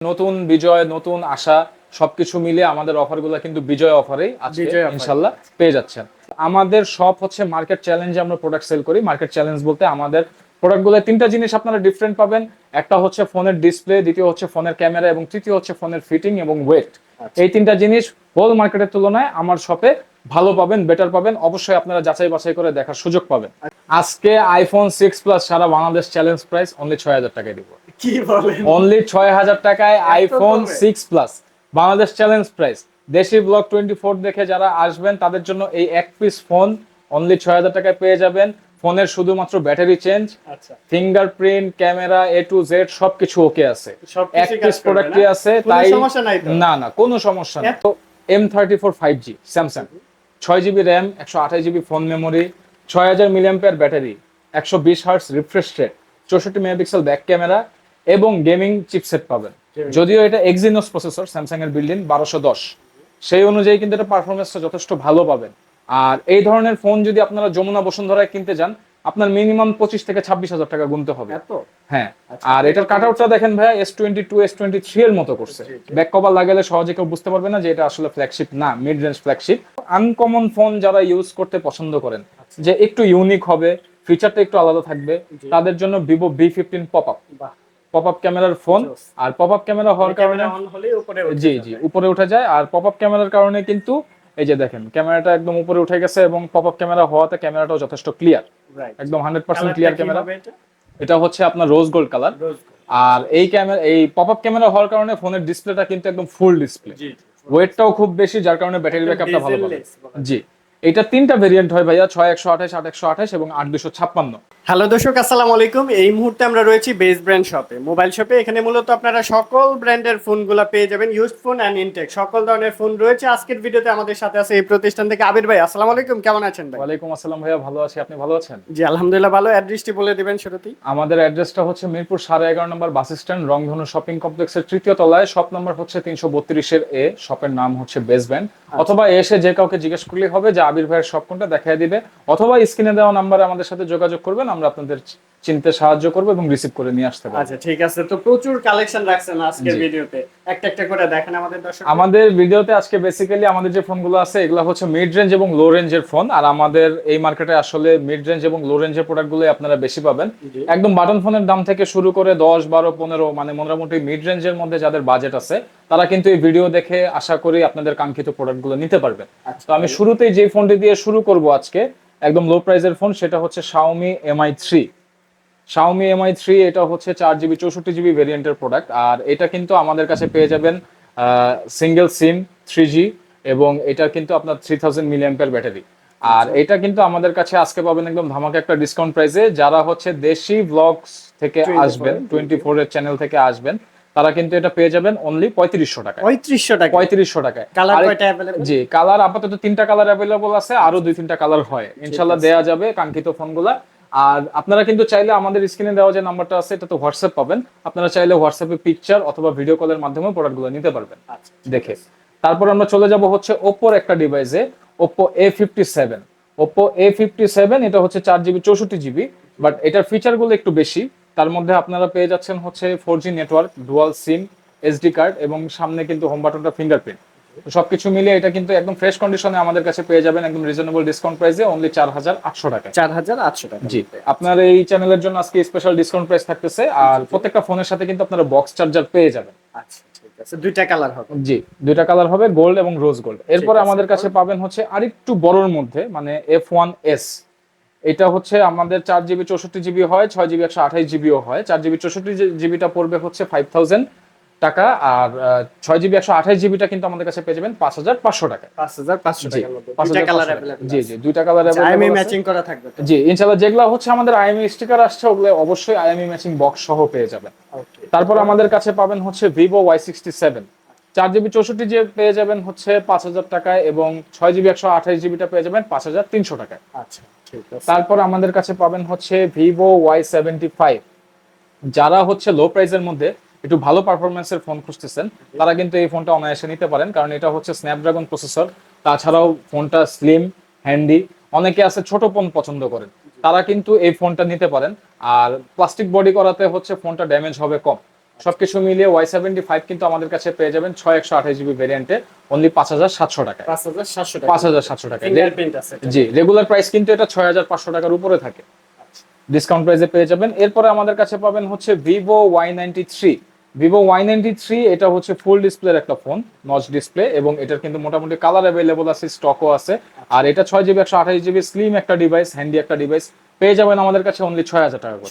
নতুন বিজয় নতুন আশা সবকিছু মিলে আমাদের অফারগুলো কিন্তু বিজয় অফারেই আজকে ইনশাল্লাহ পেয়ে যাচ্ছেন। আমাদের সব হচ্ছে মার্কেট চ্যালেঞ্জে আমরা প্রোডাক্ট সেল করি। মার্কেট চ্যালেঞ্জ বলতে আমাদের প্রোডাক্টগুলো তিনটা জিনিস আপনারা ডিফারেন্ট পাবেন। একটা হচ্ছে ফোনের ডিসপ্লে দ্বিতীয় হচ্ছে ফোনের ক্যামেরা এবং তৃতীয় হচ্ছে ফোনের ফিটিং এবং ওয়েট এই তিনটা জিনিস হোল মার্কেটের তুলনায় আমার শপে ভালো পাবেন বেটার পাবেন। অবশ্যই আপনারা যাচাই বাছাই করে দেখার সুযোগ পাবেন। আজকে আইফোন সিক্স প্লাস সারা বাংলাদেশ চ্যালেঞ্জ প্রাইস অনলি ছয় হাজার টাকায় দিব। কি বলেন? অনলি ছয় হাজার টাকায় iPhone six plus Bangladesh challenge price দেশি ব্লক টোয়েন্টি ফোর দেখে যারা আসবেন তাদের জন্য এই এক পিস ফোন অনলি ছয় হাজার টাকায় পেয়ে যাবেন। ফোনের শুধুমাত্র ব্যাটারি চেঞ্জ আচ্ছা। Fingerprint camera A to Z সবকিছু ওকে আছে। এক পিস প্রোডাক্টই আছে তাই? না না কোনো সমস্যা নেই। তো M thirty four five G Samsung ছয় জিবি র্যাম একশো আঠাশ জিবি ফোন মেমোরি ছয় হাজার মিলিয়াম্পিয়ার ব্যাটারি একশো বিশ হার্টস রিফ্রেশ রেট চৌষট্টি মেগাপিক্সেল ব্যাক ক্যামেরা এবং গেমিং চিপসেট পাবেন। যদিও এটা এক্সিনোস প্রসেসর স্যামসাং এর বিল্ডিং বারোশো দশ। সেই অনুযায়ী কিন্তু এটা পারফরমেন্সটা যথেষ্ট ভালো পাবেন। আর এই ধরনের ফোন যদি আপনারা যমুনা বসুন্ধরায় কিনতে যান আপনার মিনিমাম পঁচিশ থেকে ছাব্বিশ হাজার টাকা গুনতে হবে। এত? হ্যাঁ। আচ্ছা, আর এটার কাট আউটটা দেখেন ভাইয়া S twenty two S twenty three এর মতো করছে। ব্যাক কভার লাগালে সহজে কেউ বুঝতে পারবে না যে এটা আসলে ফ্ল্যাগশিপ না mid range flagship uncommon phone যারা ইউজ করতে পছন্দ করেন যে একটু ইউনিক হবে ফিচারটা একটু আলাদা থাকবে। তাদের জন্য Vivo B fifteen pop up pop up ক্যামেরার ফোন আর পপ আপ ক্যামেরা হওয়ার কারণে ক্যামেরা অন হলে উপরে উঠে জি জি উপরে উঠে যায়। আর পপ আপ ক্যামেরার কারণে কিন্তু এই যে দেখেন ক্যামেরাটা একদম উপরে উঠে গেছে এবং পপ আপ ক্যামেরা হওয়াতে ক্যামেরাটাও যথেষ্ট ক্লিয়ার. একদম হান্ড্রেড পার্সেন্ট ক্লিয়ার ক্যামেরা এটা? হচ্ছে আপনার রোজ গোল্ড কালার আর এই ক্যামেরা এই পপ আপ ক্যামেরা হওয়ার কারণে ফোনের ডিসপ্লেটা কিন্তু একদম ফুল ডিসপ্লে ওয়েটটাও খুব বেশি যার কারণে ব্যাটারি ব্যাকআপটা ভালো পাবে। জি। এটা তিনটা ভেরিয়েন্ট হয় ভাইয়া, ছয় একশো আঠাশ, আট একশো আঠাশ এবং আট দুশো ছাপ্পান্ন। হ্যালো দর্শক আসসালামু আলাইকুম। এই মুহূর্তে আমরা রয়েছি বেস ব্র্যান্ড শপে মোবাইল শপে এখানে মূলত আপনারা সকল ব্র্যান্ডের ফোনগুলো পেয়ে যাবেন ইউজড ফোন অ্যান্ড ইনটেক সকল ধরনের ফোন রয়েছে। আজকের ভিডিওতে আমাদের সাথে আছে এই প্রতিষ্ঠান থেকে আবির ভাই। আসসালামু আলাইকুম কেমন আছেন ভাই? ওয়ালাইকুম আসসালাম ভাইয়া ভালো আছি। আপনি ভালো আছেন? জি আলহামদুলিল্লাহ ভালো। অ্যাড্রেসটি বলে দিবেন শুরুতেই আমাদের অ্যাড্রেসটা হচ্ছে মিরপুর সাড়ে এগারো নম্বর বাস স্ট্যান্ড রংধনু শপিং কমপ্লেক্সের তৃতীয় তলায়। শপ নম্বর হচ্ছে তিনশো বত্রিশের এ শপের নাম হচ্ছে বেস ব্র্যান্ড অথবা এসে যে কাউকে জিজ্ঞেস করলেই হবে যে আবির ভাইয়ের শপ কোনটা দেখাই দিবে। অথবা স্ক্রিনে দেওয়া নাম্বারে আমাদের সাথে যোগাযোগ করবেন। আমরা আপনাদের চিনতে সাহায্য করব এবং রিসিভ করে নিয়ে আসতে পারব। আচ্ছা ঠিক আছে। তো প্রচুর কালেকশন রাখছেন আজকের ভিডিওতে। একটা একটা করে দেখেন আমাদের দর্শক। আমাদের ভিডিওতে আজকে বেসিক্যালি আমাদের যে ফোনগুলো আছে এগুলো হচ্ছে মিড রেঞ্জ এবং লো রেঞ্জের ফোন আর আমাদের এই মার্কেটে আসলে মিড রেঞ্জ এবং লো রেঞ্জের প্রোডাক্টগুলো আপনারা বেশি পাবেন। একদম বাটন ফোনের দাম থেকে শুরু করে দশ বারো পনেরো মানে মোটামুটি মিড রেঞ্জের মধ্যে যাদের বাজেট আছে তারা কিন্তু এই ভিডিও দেখে আশা করি আপনাদের কাঙ্ক্ষিত প্রোডাক্টগুলো নিতে পারবেন আচ্ছা। তো আমি শুরুতেই যে ফোনটি দিয়ে শুরু করব আজকে একদম লো প্রাইসের ফোন সেটা হচ্ছে Xiaomi Mi three Xiaomi Mi three এটা হচ্ছে চার জিবি চৌষট্টি জিবি ভেরিয়েন্টের প্রোডাক্ট আর এটা কিন্তু আমাদের কাছে পেয়ে যাবেন সিঙ্গেল সিম থ্রি জি এবং এটা কিন্তু আপনার থ্রি থাউজেন্ড মিলিয়াম্পের ব্যাটারি আর এটা কিন্তু আমাদের কাছে আজকে পাবেন একদম ধামাকা একটা ডিসকাউন্ট প্রাইসে যারা হচ্ছে দেশি ব্লগস থেকে আসবেন টোয়েন্টি ফোর এর চ্যানেল থেকে আসবেন তারা কিন্তু এটা পেয়ে যাবেন অনলি পঁয়ত্রিশশো টাকায়। পঁয়ত্রিশশো টাকা পঁয়ত্রিশশো টাকায়। কালার জি কালার আপাতত তিনটা কালার অ্যাভেলেবল আছে আরও দুই তিনটা কালার হয়। ইনশাল্লাহ দেয়া যাবে কাঙ্ক্ষিত ফোনগুলা। আর আপনারা কিন্তু চাইলে আমাদের স্ক্রিনে দেওয়া যে নাম্বারটা আছে এটা তো হোয়াটসঅ্যাপ পাবেন। আপনারা চাইলে হোয়াটসঅ্যাপে পিকচার অথবা ভিডিও কলের মাধ্যমে প্রোডাক্টগুলো নিতে পারবেন। আচ্ছা দেখে। তারপর আমরা চলে যাব হচ্ছে ওপোর একটা ডিভাইসে Oppo A fifty seven Oppo A fifty seven এটা হচ্ছে চার জিবি চৌষট্টি জিবি বাট এটার ফিচারগুলো একটু বেশি। তার মধ্যে আপনারা পেয়ে যাচ্ছেন হচ্ছে four G network dual SIM SD card এবং সামনে কিন্তু হোম বাটনটা ফিঙ্গারপ্রিন্ট সবকিছু মিলিয়ে এটা কিন্তু একদম ফ্রেশ কন্ডিশনে আমাদের কাছে পেয়ে যাবেন একদম রিজনেবল ডিসকাউন্ট প্রাইসে অনলি চার হাজার আটশো টাকা। চার হাজার আটশো টাকা। জি আপনার এই চ্যানেলের জন্য আজকে স্পেশাল ডিসকাউন্ট প্রাইস থাকতেছে আর প্রত্যেকটা ফোনের সাথে কিন্তু আপনারা বক্স চার্জার পেয়ে যাবেন। আচ্ছা ঠিক আছে। দুইটা কালার হবে। জি দুইটা কালার হবে গোল্ড এবং রোজ গোল্ড এরপরে আমাদের কাছে পাবেন হচ্ছে আরেকটু বড়র মধ্যে মানে এফ ওয়ান এস এটা হচ্ছে আমাদের চার জিবি চৌষট্টি জিবি হয় ছয় জিবি একশো আঠাশ জিবিও হয়। চার জিবি চৌষট্টি জিবিটা পড়বে হচ্ছে ফাইভ থাউজেন্ড টাকা আর ছয় জিবি একশো আঠাশ জিবিটা কিন্তু আমাদের কাছে পেয়ে যাবেন পাঁচ হাজার পাঁচশো টাকা। পাঁচ হাজার পাঁচশো জি। জি জি দুইটা কালার ম্যাচিং করা থাকবে জি ইনশাল্লাহ যেগুলো হচ্ছে আমাদের আইএমই স্টিকার আসছে ওগুলো অবশ্যই আইএমই ম্যাচিং বক্স সহ পেয়ে যাবেন। তারপর আমাদের কাছে পাবেন হচ্ছে ভিভো ওয়াই সিক্সটি সেভেন চার জিবি চৌষট্টি যে পেয়ে যাবেন হচ্ছে পাঁচ হাজার টাকায় এবং ছয় জিবি একশো আঠাশ জিবিটা পেয়ে যাবেন পাঁচ হাজার তিনশো টাকায়। আচ্ছা তারপর আমাদের কাছে পাবেন হচ্ছে ভিভো ওয়াই সেভেন্টি ফাইভ। যারা হচ্ছে লো প্রাইসের মধ্যে একটু ভালো পারফরমেন্সের ফোন খুঁজতেছেন তারা কিন্তু এই ফোনটা অনায়াসে নিতে পারেন কারণ এটা হচ্ছে স্ন্যাপড্রাগন প্রসেসর তাছাড়াও ফোনটা স্লিম হ্যান্ডি অনেকে আছে ছোট ফোন পছন্দ করেন তারা কিন্তু এই ফোনটা নিতে পারেন। আর প্লাস্টিক বডি করাতে হচ্ছে ফোনটা ড্যামেজ হবে কম। সবকিছু মিলিয়ে ওয়াই সেভেন্টি ফাইভ কিন্তু আমাদের কাছে পেয়ে যাবেন ছয় একশো আঠাশ জিবি ভেরিয়েন্টে অনলি পাঁচ হাজার সাতশো টাকায়। পাঁচ হাজার সাতশো টাকা। পাঁচ হাজার সাতশো এটা। জি রেগুলার প্রাইস কিন্তু এটা ছয় হাজার পাঁচশো টাকার উপরে থাকে। ডিসকাউন্ট প্রাইসে পেয়ে যাবেন। এরপরে আমাদের কাছে পাবেন হচ্ছে Vivo Y ninety three Vivo Y ninety three এটা হচ্ছে ফুল ডিসপ্লের একটা ফোন নচ ডিসপ্লে এবং এটার কিন্তু মোটামুটি কালার অ্যাভেলেবল আছে স্টকও আছে। আর এটা ছয় জিবি একশো আঠাশ জিবি স্লিম একটা ডিভাইস হ্যান্ডি একটা ডিভাইস পেয়ে যাবেন আমাদের কাছে অনলি ছয় হাজার টাকা করে।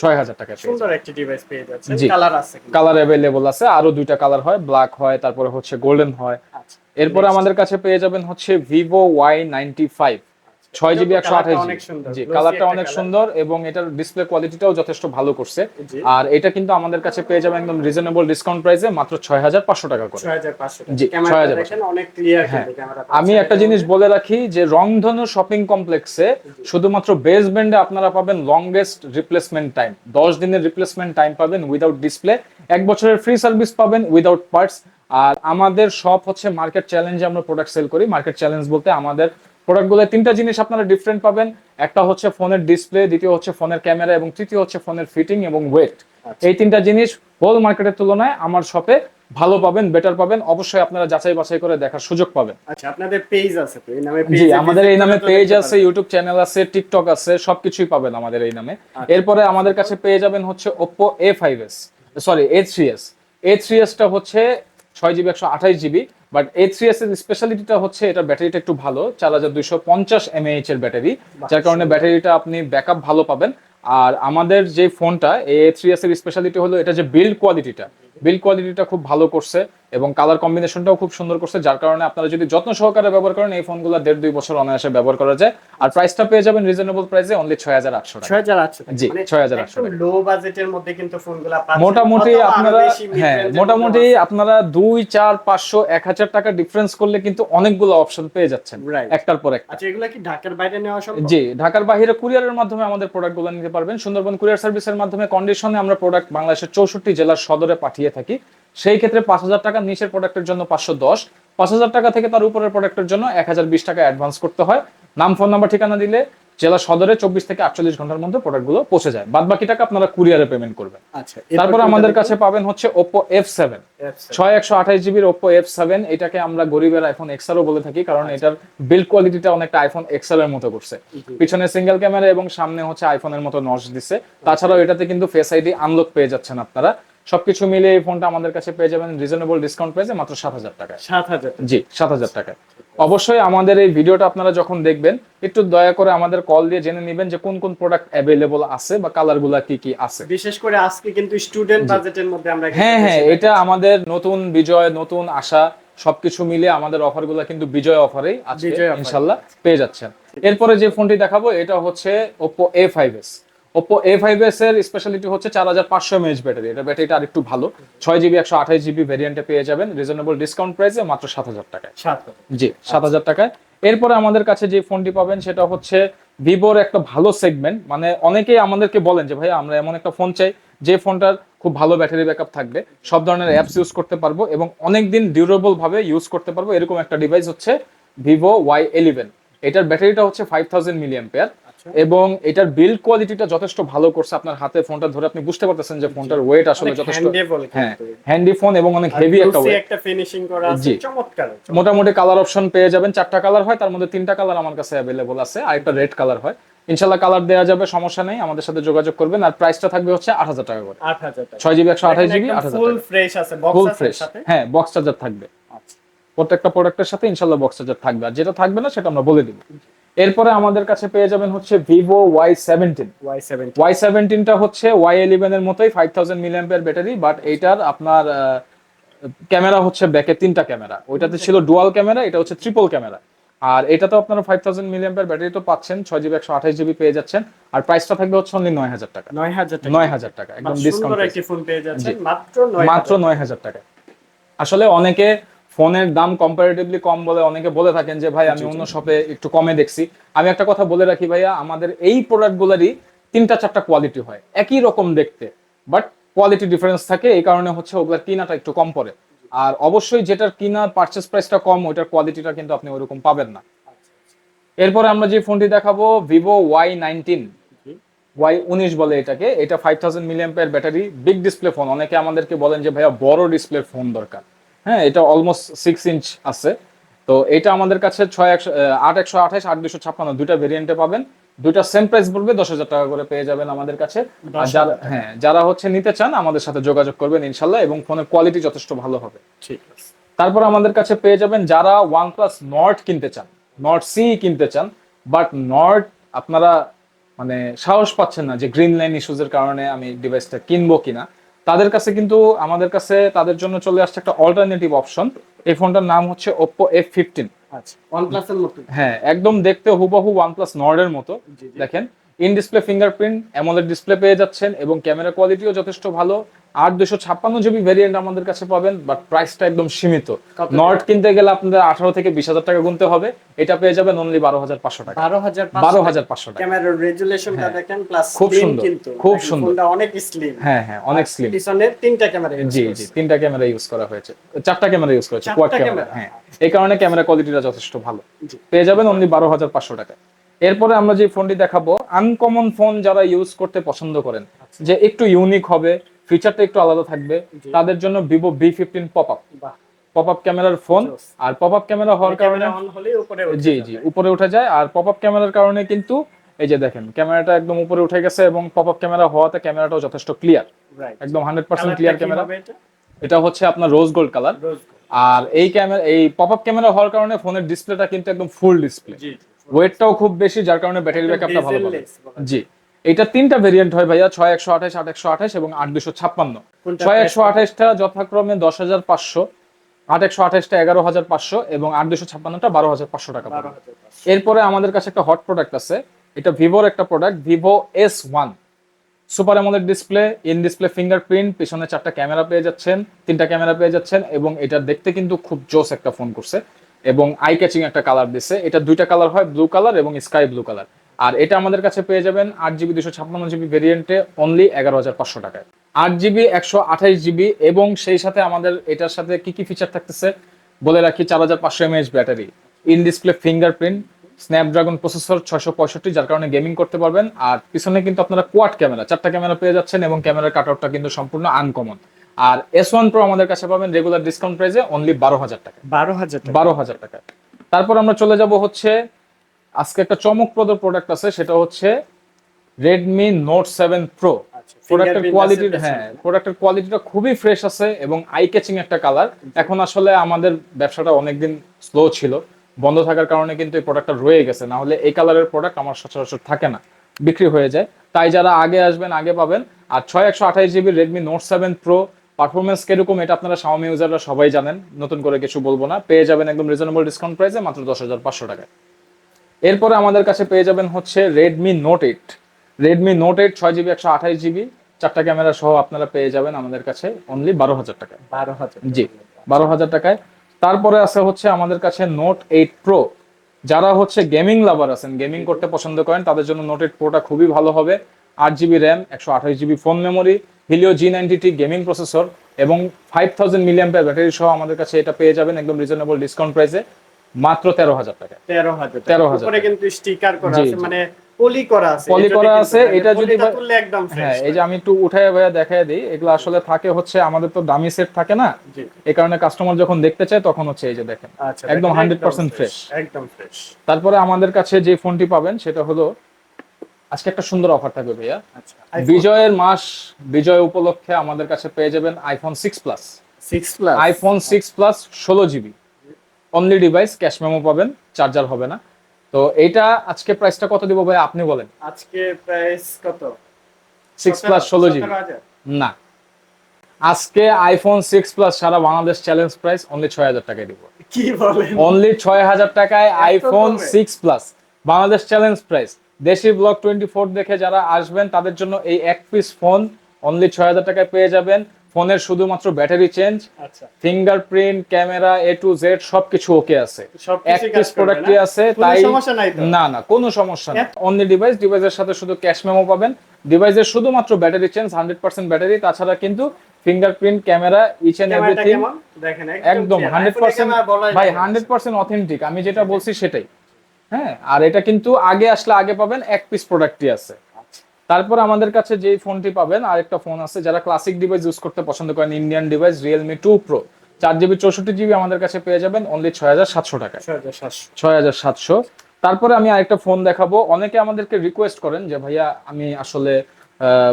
ছয় হাজার টাকা। সুন্দর একটি ডিভাইস পেয়ে যাচ্ছে। কালার আছে কালার অ্যাভেলেবল আছে আরও দুইটা কালার হয় ব্ল্যাক হয় তারপরে হচ্ছে গোল্ডেন হয়। আচ্ছা। এরপরে আমাদের কাছে পেয়ে যাবেন হচ্ছে ভিভো ওয়াই নাইনটি ফাইভ ছয় জিবি একশো আঠাশ জি কালারটা অনেক সুন্দর এবং এটার ডিসপ্লে কোয়ালিটিটাও যথেষ্ট ভালো করছে। আর এটা কিন্তু আমাদের কাছে পেয়ে যাবেন একদম রিজনেবল ডিসকাউন্ট প্রাইসে মাত্র ছয় হাজার পাঁচশো টাকা করে। ছয় হাজার। জি, ক্যামেরাটা 6500 দেখেন অনেক ক্লিয়ার হ্যাঁ। আমি একটা জিনিস বলে রাখি যে রংধনু শপিং কমপ্লেক্সে শুধুমাত্র আপনারা পাবেন লংগেস্ট রিপ্লেসমেন্ট টাইম দশ দিনের রিপ্লেসমেন্ট টাইম পাবেন উইদাউট ডিসপ্লে এক বছরের ফ্রি সার্ভিস পাবেন উইদাউট পার্টস আর আমাদের সব হচ্ছে মার্কেট চ্যালেঞ্জে আমরা প্রোডাক্ট সেল করি। মার্কেট চ্যালেঞ্জ বলতে আমাদের প্রোডাক্টগুলো তিনটা জিনিস আপনারা ডিফারেন্ট পাবেন। একটা হচ্ছে ফোনের ডিসপ্লে দ্বিতীয় হচ্ছে ফোনের ক্যামেরা এবং তৃতীয় হচ্ছে ফোনের ফিটিং এবং ওয়েট এই তিনটা জিনিস হোল মার্কেটের তুলনায় আমার শপে ভালো পাবেন বেটার পাবেন। অবশ্যই আপনারা যাচাই বাছাই করে দেখার সুযোগ পাবেন। আচ্ছা আপনাদের পেজ আছে তো? এই নামে জি আমাদের এই নামে পেজ আছে ইউটিউব চ্যানেল আছে টিকটক আছে সবকিছুই পাবেন আমাদের এই নামে। আচ্ছা। এরপরে আমাদের কাছে পেয়ে যাবেন হচ্ছে five S sorry A three S A three এসটা হচ্ছে ছয় জিবি একশো আঠাশ GB but A three S এর স্পেশালিটিটা হচ্ছে এটা ব্যাটারিটা একটু ভালো চার হাজার দুইশো পঞ্চাশ এমএএইচ এর ব্যাটারি যার কারণে ব্যাটারিটা আপনি ব্যাকআপ ভালো পাবেন। আর আমাদের যে ফোনটা এ থ্রি এস এর স্পেশালিটি হলো এটা যে বিল্ড কোয়ালিটিটা বিল্ড কোয়ালিটিটা খুব ভালো করছে এবং কালার কম্বিনেশনটাও খুব সুন্দর করছে যার কারণে আপনারা যদি যত্ন সহকারে ব্যবহার করেন এই ফোনগুলো দেড় দুই বছর অনায়াসে ব্যবহার করা যায়। আর প্রাইসটা পেয়ে যাবেন রিজনেবল প্রাইসে অনলি ছয় হাজার আটশো ছয় হাজার আটশো জি, মানে 6800 একদম লো বাজেটের মধ্যে কিন্তু ফোনগুলা। মোটামুটি আপনারা হ্যাঁ মোটামুটি আপনারা দুই চার পাঁচশো এক হাজার টাকা ডিফারেন্স করলে কিন্তু অনেকগুলো অপশন পেয়ে যাচ্ছেন. একটার পর একটা। আচ্ছা এগুলা কি ঢাকার বাইরে নেওয়া সম্ভব? জি ঢাকার বাইরে কুরিয়ারের মাধ্যমে আমাদের প্রোডাক্টগুলো নিতে পারবেন। সুন্দরবন কুরিয়ার সার্ভিসের মাধ্যমে কন্ডিশনে আমরা প্রোডাক্ট বাংলাদেশের চৌষট্টি জেলার সদরে পাঠিয়ে থাকি। সেই ক্ষেত্রে পাঁচ হাজার টাকা নিচের প্রোডাক্টের জন্য পাঁচশো দশ। পাঁচ হাজার টাকা থেকে তার উপরের প্রোডাক্টের জন্য এক হাজার বিশ টাকা অ্যাডভান্স করতে হয়। নাম ফোন নাম্বার ঠিকানা দিলে জেলা সদরে চব্বিশ থেকে আটচল্লিশ ঘণ্টার মধ্যে প্রোডাক্টগুলো পৌঁছে যায়। বাদ বাকি টাকা আপনারা কুরিয়ারে পেমেন্ট করবেন। আচ্ছা তারপর আমাদের কাছে পাবেন হচ্ছে ওপো এফ সেভেন ছয় একশো আঠাশ জিবির ওপো এফ সেভেন এটাকে আমরা গরিবের আইফোন এক্সেলও বলে থাকি কারণ এটার বিল্ড কোয়ালিটিটা অনেকটা আইফোন এক্সেল এর মতো করছে। পিছনে সিঙ্গেল ক্যামেরা এবং সামনে হচ্ছে আইফোনের মতো নচ দিছে। তাছাড়াও এটাতে কিন্তু ফেস আইডি আনলক পেয়ে যাচ্ছেন আপনারা। সবকিছু মিলে এই ফোনটা আমাদের কাছে পেয়ে যাবেন রিজনেবল ডিসকাউন্ট প্রাইসে মাত্র সাত হাজার টাকায়। সাত হাজার জি সাত হাজার টাকায়। অবশ্যই আমাদের এই ভিডিওটা আপনারা যখন দেখবেন একটু দয়া করে আমাদের কল দিয়ে জেনে নেবেন যে কোন কোন প্রোডাক্ট অ্যাভেলেবল আছে বা কালারগুলা কি কি আছে। বিশেষ করে আজকে কিন্তু স্টুডেন্ট বাজেটের মধ্যে আমরা হ্যাঁ হ্যাঁ এটা আমাদের নতুন বিজয় নতুন আশা সবকিছু মিলে আমাদের অফারগুলো কিন্তু বিজয় অফারেই আজকে। ইনশাল্লাহ পেয়ে যাচ্ছেন। এরপরে যে ফোনটি দেখাবো এটা হচ্ছে Oppo A5s Oppo A5s এর স্পেশালিটি হচ্ছে চার হাজার পাঁচশো এমএএইচ ব্যাটারি। এটা ব্যাটারিটা আরেকটু ভালো। ছয় জিবি একশো আঠাশ জিবি ভেরিয়েন্টে পেয়ে যাবেন। রিজনেবল ডিসকাউন্ট প্রাইসে মাত্র সাত হাজার টাকায়। জি সাত হাজার টাকায়। এরপরে আমাদের কাছে যে ফোনটি পাবেন সেটা হচ্ছে ভিভোর একটা ভালো সেগমেন্ট মানে অনেকেই আমাদেরকে বলেন যে ভাই আমরা এমন একটা ফোন চাই যে ফোনটার খুব ভালো ব্যাটারি ব্যাকআপ থাকবে। সব ধরনের অ্যাপস ইউজ করতে পারব এবং অনেক দিন ডিউরেবল ভাবে ইউজ করতে পারব। এরকম একটা ডিভাইস হচ্ছে ভিভো ওয়াই ইলেভেন এটার ব্যাটারিটা হচ্ছে ফাইভ থাউজেন্ড মিলিয়াম পেয়ার এবং এটার বিল্ড কোয়ালিটিটা যথেষ্ট ভালো করছে আপনার হাতে ফোনটা ধরে। আপনি বুঝতে পারতেছেন যে ফোনটার ওয়েট আসলে যথেষ্ট হ্যাঁ হ্যান্ডি ফোন এবং অনেক হেভি একটা ওয়েট একটা ফিনিশিং করা আছে। চমৎকার মোটামুটি কালার অপশন পেয়ে যাবেন। চারটা কালার হয় তার মধ্যে তিনটা কালার আমার কাছে অ্যাভেলেবল আছে আর একটা রেড কালার হয়। ইনশাল্লাহ কালার দেওয়া যাবে সমস্যা নেই আমাদের সাথে যোগাযোগ করবেন। আর প্রাইসটা থাকবে হচ্ছে আট হাজার টাকা করে। আট হাজার টাকা। ছয় জিবি একশো আঠাশ জিবি আট হাজার ফুল ফ্রেশ আছে বক্স ফুল ফ্রেশ সাথে। হ্যাঁ বক্স চার্জার থাকবে। আচ্ছা। প্রত্যেকটা প্রোডাক্টের সাথে ইনশাল্লাহ বক্স চার্জার থাকবে। আর যেটা থাকবে না সেটা আমরা বলে দিব। এরপরে আমাদের কাছে পেয়ে যাবেন হচ্ছে Vivo Y seventeen Y seven Y সেভেন্টিনটা হচ্ছে ওয়াই ইলেভেন এর মতোই five thousand milliampere battery but এইটার আপনার ক্যামেরা হচ্ছে ব্যাকে তিনটা ক্যামেরা। ওইটাতে ছিল ডুয়াল ক্যামেরা এটা হচ্ছে ট্রিপল ক্যামেরা। আর এটা তো আপনারা ফাইভ থাউজেন্ড মিলিয়াম্পিয়ার ব্যাটারি তো পাচ্ছেন ছয় জিবি একশো আঠাশ জিবি পেয়ে যাচ্ছেন। আর প্রাইসটা থাকবে হচ্ছে অনলি নয় হাজার টাকা। নয় হাজার টাকা। নয় হাজার টাকা একদম সুন্দর ডিসকাউন্ট ফোন পেয়ে যাচ্ছেন মাত্র মাত্র নয় হাজার টাকা। আসলে অনেকে ফোনের দাম কম্পারেটিভলি কম বলে অনেকে বলে থাকেন যে ভাই আমি অন্য শপে একটু কমে দেখছি। আমি একটা কথা বলে রাখি ভাইয়া আমাদের এই প্রোডাক্টগুলোরই তিনটা চারটা কোয়ালিটি হয়। একই রকম দেখতে বাট কোয়ালিটি ডিফারেন্স থাকে এই কারণে হচ্ছে ওগুলার কিনাটা একটু কম পড়ে। আর অবশ্যই যেটার কিনার পারচেস প্রাইসটা কম ওইটার কোয়ালিটিটা কিন্তু আপনি ওইরকম পাবেন না। এরপরে আমরা যে ফোনটি দেখাবো ভিভো ওয়াই নাইনটিন ওয়াই উনিশ বলে এটাকে। এটা five thousand মিলিয়াম্পের battery big display phone অনেকে আমাদেরকে বলেন যে ভাইয়া বড় ডিসপ্লে ফোন দরকার। হ্যাঁ এটা অলমোস্ট সিক্স ইঞ্চ আছে। তো এটা আমাদের কাছে ছয় একশো আট একশো আঠাশ আট দুশো ছাপ্পান্ন দুইটা ভেরিয়েন্টে পাবেন। দুইটা সেম প্রাইস পড়বে দশ হাজার টাকা করে পেয়ে যাবেন আমাদের কাছে। আর যারা হ্যাঁ যারা হচ্ছে নিতে চান আমাদের সাথে যোগাযোগ করবেন ইনশাল্লাহ এবং ফোনের কোয়ালিটি যথেষ্ট ভালো হবে। ঠিক আছে। তারপর আমাদের কাছে পেয়ে যাবেন যারা ওয়ান প্লাস নট কিনতে চান। নট সি কিনতে চান বাট নট আপনারা মানে সাহস পাচ্ছেন না যে গ্রিন লাইন ইস্যুজের কারণে আমি ডিভাইসটা কিনবো কিনা। তাদের কাছে কিন্তু আমাদের কাছে তাদের জন্য চলে আসছে একটা অল্টারনেটিভ অপশন এই ফোনটার নাম হচ্ছে ওপো এফ ফিফটিন আচ্ছা হ্যাঁ একদম দেখতে হুবহু ওয়ান প্লাস নর্ডের মতো। দেখেন in display fingerprint AMOLED display পেয়ে যাচ্ছেন এবং ক্যামেরা কোয়ালিটিও যথেষ্ট ভালো। আট দুশো ছাপ্পান্ন জিবি ভেরিয়েন্ট আমাদের কাছে পাবেন বাট প্রাইসটা একদম সীমিত? নট কিনতে গেলে আপনাদের আঠারো থেকে বিশ হাজার টাকা গুনতে হবে। এটা পেয়ে যাবেন অনলি বারো হাজার পাঁচশো টাকা। বারো হাজার বারো হাজার পাঁচশো টাকা। ক্যামেরার রেজুলেশনটা। দেখেন প্লাস খুব সুন্দর, খুব সুন্দর। অনেক স্লিম হ্যাঁ হ্যাঁ অনেক স্লিম পিছনে তিনটা ক্যামেরা জি জি তিনটা ক্যামেরা ইউজ করা হয়েছে। চারটা ক্যামেরা ইউজ করেছে চারটা কোয়াড ক্যামেরা ক্যামেরা? হ্যাঁ। এই কারণে ক্যামেরা কোয়ালিটিটা যথেষ্ট ভালো। পেয়ে যাবেন অনলি বারো হাজার পাঁচশো টাকা এরপরে আমরা যে ফোনটি দেখাবো আনকমন ফোন যারা ইউজ করতে পছন্দ করেন যে একটু ইউনিক হবে ফিচারটা একটু আলাদা থাকবে তাদের জন্য Vivo V fifteen pop up pop up ক্যামেরার ফোন. আর পপ আপ ক্যামেরা হওয়ার কারণে জি জি উপরে উঠে যায় আর পপ আপ ক্যামেরার কারণে কিন্তু এই যে দেখেন ক্যামেরাটা একদম উপরে উঠে গেছে এবং পপ আপ ক্যামেরা হওয়াতে ক্যামেরাটাও যথেষ্ট ক্লিয়ার একদম হান্ড্রেড পার্সেন্ট ক্লিয়ার ক্যামেরা এটা? হচ্ছে আপনার রোজ গোল্ড কালার আর এই ক্যামেরা এই পপ আপ ক্যামেরা হওয়ার কারণে ফোনের ডিসপ্লেটা কিন্তু একদম ফুল ডিসপ্লে ওয়েটটাও খুব বেশি যার কারণে ব্যাটারি ব্যাকআপটা ভালো পাবে। জি এটা তিনটা ভেরিয়েন্ট হয় ভাইয়া ছয় একশো আঠাশ আট একশো আঠাশ এবং আট দুশো ছাপ্পান্ন। ছয় একশো আঠাশটা যথাক্রমে দশ হাজার পাঁচশো আট একশো আঠাশটা এগারো হাজার পাঁচশো এবং আট দুশো ছাপ্পান্নটা বারো হাজার পাঁচশো টাকা। এরপরে আমাদের কাছে একটা হট প্রোডাক্ট আছে এটা ভিভোর একটা product Vivo S one super AMOLED display in display fingerprint পিছনে চারটা ক্যামেরা পেয়ে যাচ্ছেন তিনটা ক্যামেরা পেয়ে যাচ্ছেন এবং এটা দেখতে কিন্তু খুব জোস একটা ফোন করছে। এবং আই ক্যাচিং একটা কালার দিছে। এটা দুইটা কালার হয় ব্লু কালার এবং স্কাই ব্লু কালার আর এটা আমাদের কাছে পেয়ে যাবেন আট জিবি দুশো ছাপ্পান্ন জিবি ভেরিয়েন্টে অনলি এগারো হাজার পাঁচশো টাকায়। আট জিবি একশো আঠাইশ জিবি এবং সেই সাথে আমাদের এটার সাথে কি কি ফিচার থাকতেছে? বলে রাখি, চার হাজার পাঁচশো mAh battery in display fingerprint Snapdragon processor ছয়শো পঁয়ষট্টি, যার কারণে গেমিং করতে পারবেন। আর পিছনে কিন্তু আপনারা কোয়াড ক্যামেরা চারটা ক্যামেরা পেয়ে যাচ্ছেন এবং ক্যামেরার কাট আউটটা কিন্তু সম্পূর্ণ আনকমন আর এস ওয়ান প্রো আমাদের কাছে পাবেন রেগুলার ডিসকাউন্ট প্রাইসে অনলি বারো হাজার টাকা। বারো হাজার টাকা। বারো হাজার টাকা। তারপর আমরা চলে যাব হচ্ছে আজকে একটা চমকপ্রদ প্রোডাক্ট আছে সেটা হচ্ছে রেডমি নোট সেভেন প্রো প্রোডাক্টের কোয়ালিটির হ্যাঁ প্রোডাক্টের কোয়ালিটিটা খুবই ফ্রেশ আছে এবং আই ক্যাচিং একটা কালার এখন আসলে আমাদের ব্যবসাটা অনেকদিন স্লো ছিল বন্ধ থাকার কারণে কিন্তু এই প্রোডাক্টটা রয়ে গেছে। না হলে এই কালারের প্রোডাক্ট আমার সচরাচর থাকে না বিক্রি হয়ে যায়। তাই যারা আগে আসবেন আগে পাবেন। আর ছয় একশো আঠাশ GB Redmi Note seven pro performance কীরকম এটা আপনারা শাওমি ইউজাররা সবাই জানেন। নতুন করে কিছু বলব না। পেয়ে যাবেন একদম রিজনেবল ডিসকাউন্ট প্রাইসে মাত্র দশ হাজার পাঁচশো টাকায়। এরপরে আমাদের কাছে পেয়ে যাবেন হচ্ছে Redmi Note eight Redmi Note eight ছয় জিবি একশো আঠাশ জিবি চারটা ক্যামেরা সহ আপনারা পেয়ে যাবেন আমাদের কাছে অনলি বারো হাজার টাকায়। বারো হাজার। জি বারো হাজার টাকায়। তারপরে আছে হচ্ছে আমাদের কাছে নোট এইট প্রো যারা হচ্ছে গেমিং লাভার আছেন গেমিং করতে পছন্দ করেন তাদের জন্য নোট এইট প্রোটা খুবই ভালো হবে। আট জিবি র্যাম একশো আঠাশ GB phone memory Helio G ninety T gaming processor এবং ফাইভ থাউজেন্ড মিলিয়াম ব্যাটারি সহ আমাদের কাছে এটা পেয়ে যাবেন একদম রিজনেবল ডিসকাউন্ট প্রাইসে মাত্র তেরো হাজার টাকায় তেরো হাজার টাকা। 13,000 উপরে কিন্তু স্টিকার করা আছে মানে পলি করা আছে। পলি এটা করা আছে, মানে এটা যদি একদম হ্যাঁ এই যে আমি একটু উঠায় ভাইয়া দেখায় দিই এগুলো আসলে থাকে হচ্ছে আমাদের তো দামি সেট থাকে না এই কারণে কাস্টমার যখন দেখতে চায় তখন হচ্ছে এই যে দেখেন আচ্ছা একদম দেখেন, 100% fresh। একদম ফ্রেশ তারপরে আমাদের কাছে যে ফোনটি পাবেন সেটা হলো আজকে একটা সুন্দর অফার থাকবে ভাইয়া। আচ্ছা বিজয়ের মাস বিজয় উপলক্ষে আমাদের কাছে পেয়ে যাবেন iPhone six plus six plus iPhone six plus ষোলো GB only device cash memo পাবেন চার্জার হবে না। তো এইটা আজকে প্রাইসটা কত দিব ভাই আপনি বলেন। আজকে প্রাইস কত? সিক্স প্লাস ষোলো জিবি না। আজকে আইফোন সিক্স প্লাস সারা বাংলাদেশ চ্যালেঞ্জ প্রাইস অনলি ছয় হাজার টাকায় দিব। কি বলেন? অনলি ছয় হাজার টাকায় iPhone? Six plus Bangladesh challenge price দেশি ব্লক টোয়েন্টি ফোর দেখে যারা আসবেন তাদের জন্য এই এক পিস ফোন অনলি ছয় হাজার টাকায় পেয়ে যাবেন। ফোনের শুধুমাত্র ব্যাটারি চেঞ্জ আচ্ছা। Fingerprint camera A to Z সবকিছু ওকে আছে। এক পিস প্রোডাক্টই? আছে তাই না না কোনো সমস্যা নেই। অনলি ডিভাইস ডিভাইসের সাথে শুধু ক্যাশ মেমো পাবেন। ডিভাইসের শুধুমাত্র battery change hundred percent battery তাছাড়া কিন্তু fingerprint camera each and everything একদম হান্ড্রেড পার্সেন্ট ভাই হান্ড্রেড পার্সেন্ট অথেন্টিক আমি যেটা বলছি সেটাই। হ্যাঁ আর এটা কিন্তু আগে আসলে আগে পাবেন এক পিস প্রোডাক্টই আছে। তারপর আমাদের কাছে যে ফোনটি পাবেন আরেকটা ফোন আছে যারা ক্লাসিক ডিভাইস ইউজ করতে পছন্দ করেন Indian device Realme two pro চার জিবি চৌষট্টি জিবি আমাদের কাছে পেয়ে যাবেন অনলি ছয় হাজার সাতশো টাকা ছয় হাজার সাতশো। তারপরে আমি আরেকটা ফোন দেখাবো। অনেকে আমাদেরকে রিকোয়েস্ট করেন যে ভাইয়া আমি আসলে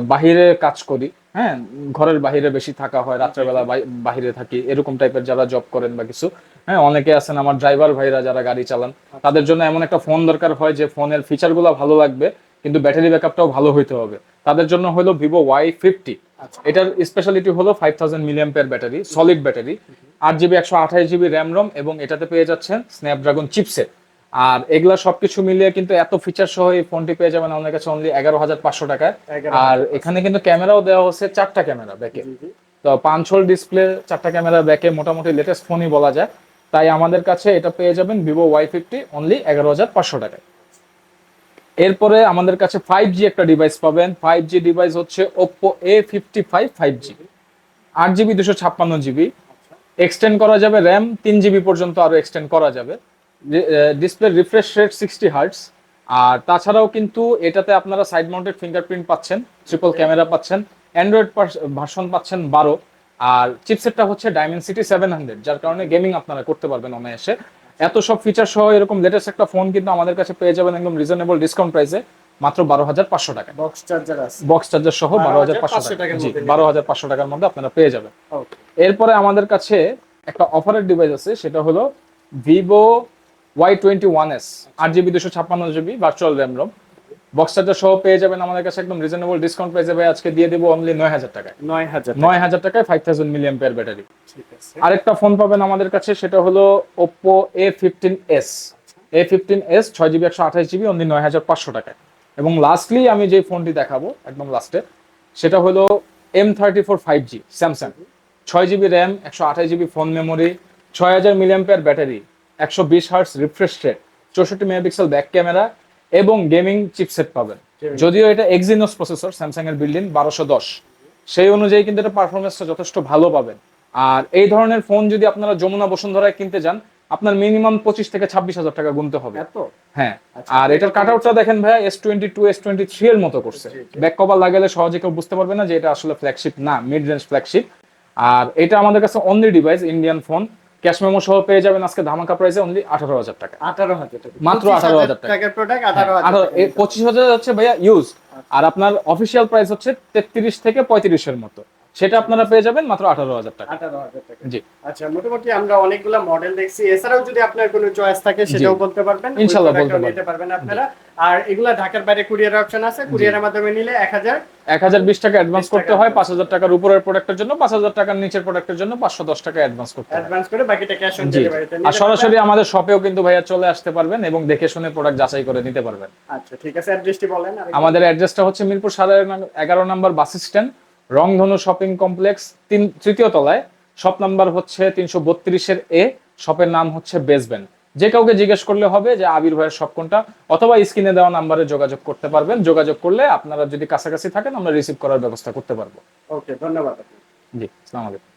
বাহিরে কাজ করি হ্যাঁ ঘরের বাহিরে বেশি থাকা হয় রাত্রেবেলা বাই- বাহিরে থাকি এরকম টাইপের যারা জব করেন বা কিছু হ্যাঁ অনেকে আছেন আমার ড্রাইভার ভাইরা যারা গাড়ি চালান তাদের জন্য এমন একটা ফোন দরকার হয় যে ফোনের ফিচারগুলো ভালো লাগবে কিন্তু ব্যাটারি ব্যাকআপটাও ভালো হইতে হবে। তাদের জন্য হলো ভিভো ওয়াই ফিফটি আচ্ছা। এটার স্পেশালিটি হলো five thousand milliamp battery solid battery আট জিবি একশো আঠাশ জিবি র্যাম রম এবং এটাতে পেয়ে যাচ্ছেন স্ন্যাপড্রাগন চিপসেট আর এগুলা সবকিছু মিলিয়ে কিন্তু এত ফিচার সহ এই ফোনটি পেয়ে যাবেন আমাদের কাছে অনলি এগারো হাজার পাঁচশো টাকায়। আর এখানে কিন্তু ক্যামেরাও দেওয়া হচ্ছে চারটা ক্যামেরা ব্যাকে। তো পাঁচ হোল ডিসপ্লে চারটা ক্যামেরা ব্যাকে মোটামুটি লেটেস্ট ফোনই বলা যায়। তাই আমাদের কাছে এটা পেয়ে যাবেন ভিভো ওয়াই ফিফটি অনলি এগারো হাজার পাঁচশো টাকায়। এরপরে আমাদের কাছে ফাইভ জি একটা ডিভাইস পাবেন। ফাইভ জি ডিভাইস হচ্ছে Oppo A fifty five five G আট জিবি দুশো ছাপ্পান্ন জিবি এক্সটেন্ড করা যাবে র্যাম তিন জিবি পর্যন্ত আরও এক্সটেন্ড করা যাবে। Display refresh rate sixty hertz আর তাছাড়াও কিন্তু এটাতে আপনারা সাইড মাউন্টেড ফিঙ্গারপ্রিন্ট পাচ্ছেন ট্রিপল ক্যামেরা পাচ্ছেন অ্যান্ড্রয়েড ভার্সন পাচ্ছেন বারো। আর চিপসেটটা হচ্ছে ডায়মেনসিটি সেভেন হান্ড্রেড যার কারণে গেমিং আপনারা করতে পারবেন অনায়াসে। এত সব ফিচার সহ এরকম লেটেস্ট একটা ফোন কিন্তু আমাদের কাছে পেয়ে যাবেন একদম রিজনেবল ডিসকাউন্ট প্রাইসে মাত্র বারো হাজার পাঁচশো টাকা। বক্স চার্জার আছে। বক্স চার্জার সহ বারো হাজার পাঁচশো টাকা। জি বারো হাজার পাঁচশো টাকার মধ্যে আপনারা পেয়ে যাবেন। এরপরে আমাদের কাছে একটা অফারের ডিভাইস আছে সেটা হলো Vivo Y twenty one S আট জিবি দুশো ছাপ্পান্ন GB virtual RAM ROM box charger সহ পেয়ে যাবেন আমাদের কাছে একদম রিজনেবল ডিসকাউন্ট প্রাইসে ভাই আজকে দিয়ে দেবো অনলি নয় হাজার টাকায়। নয় হাজার নয় হাজার টাকায় five thousand milliampere battery আরেকটা ফোন পাবেন আমাদের কাছে সেটা হলো Oppo A fifteen S A fifteen S ছয় জিবি একশো আঠাশ জিবি অনলি নয় হাজার পাঁচশো টাকায়। এবং লাস্টলি আমি যে ফোনটি দেখাবো একদম লাস্টে সেটা হলো M thirty four five G Samsung ছয় জিবি র্যাম একশো আঠাশ জিবি ফোন মেমোরি ছয় হাজার মিলিয়াম পেয়ার ব্যাটারি একশো বিশ হার্স রিফ্রেশ রেট চৌষট্টি মেগাপিক্সেল ব্যাক ক্যামেরা এবং গেমিং চিপসেট পাবেন। যদিও এটা এক্সিনোস প্রসেসর স্যামসাং এর বিল্ডিং বারোশো দশ। সেই অনুযায়ী কিন্তু এটা পারফরমেন্সটা যথেষ্ট ভালো পাবেন। আর এই ধরনের ফোন যদি আপনারা যমুনা বসুন্ধরায় কিনতে যান আপনার মিনিমাম পঁচিশ থেকে ছাব্বিশ হাজার টাকা গুনতে হবে। হ্যাঁ। আচ্ছা, আর এটার কাট আউটটা দেখেন ভাইয়া S twenty two S twenty three এর মতো করছে। ব্যাক কভার লাগালে সহজে কেউ বুঝতে পারবে না যে এটা আসলে ফ্ল্যাগশিপ না মিড রেঞ্জ ফ্ল্যাগশিপ আর এটা আমাদের কাছে only device Indian phone cash memo সহ পেয়ে যাবেন আজকে ধামাকা প্রাইসে অনলি আঠারো হাজার টাকা আঠারো হাজার টাকা মাত্র 18,000 টাকা। টাকার প্রোডাক্ট আঠারো হাজার টাকা। পঁচিশ হাজার হচ্ছে ভাইয়া ইউজ আর আপনার অফিসিয়াল প্রাইস হচ্ছে তেত্রিশ থেকে পঁয়ত্রিশের মতো সেটা আপনারা পেয়ে যাবেন মাত্র আঠারো হাজার টাকা। আঠারো হাজার টাকা। জি। আচ্ছা মোটামুটি আমরা অনেকগুলো মডেল দেখছি। এছাড়াও যদি আপনার কোনো চয়েস থাকে সেটাও বলতে পারবেন। ইনশাল্লাহ বলতে নিতে পারবেন আপনারা। আর এগুলা ঢাকার বাইরে কুরিয়ার অপশন আছে। কুরিয়ারের মাধ্যমে নিলে এক হাজার এক হাজার বিশ টাকা অ্যাডভান্স করতে হয়। পাঁচ হাজার টাকার উপরের প্রোডাক্টের জন্য পাঁচ হাজার টাকার নিচের প্রোডাক্টের জন্য পাঁচশো দশ টাকা অ্যাডভান্স করতে অ্যাডভান্স করে বাকিটা ক্যাশ অন ডেলিভারিতে আর সরাসরি আমাদের শপেও কিন্তু ভাইয়া চলে আসতে পারবেন এবং দেখে শুনে প্রোডাক্ট যাচাই করে নিতে পারবেন। আচ্ছা ঠিক আছে। অ্যাড্রেসটি বলেন। আমাদের অ্যাড্রেসটা হচ্ছে মিরপুর সাড়ে এগারো নম্বর bus stand Rongdhonu shopping complex তিন তৃতীয় তলায়। শপ নাম্বার হচ্ছে তিনশো বত্রিশের এ। শপের নাম হচ্ছে বেসবেন যে কাউকে জিজ্ঞেস করলে হবে যে আবির ভাইয়ের শপ কোনটা অথবা স্ক্রিনে দেওয়া নাম্বারে যোগাযোগ করতে পারবেন। যোগাযোগ করলে আপনারা যদি কাছাকাছি থাকেন আমরা রিসিভ করার ব্যবস্থা করতে পারব। ওকে ধন্যবাদ। জি আসসালামু আলাইকুম।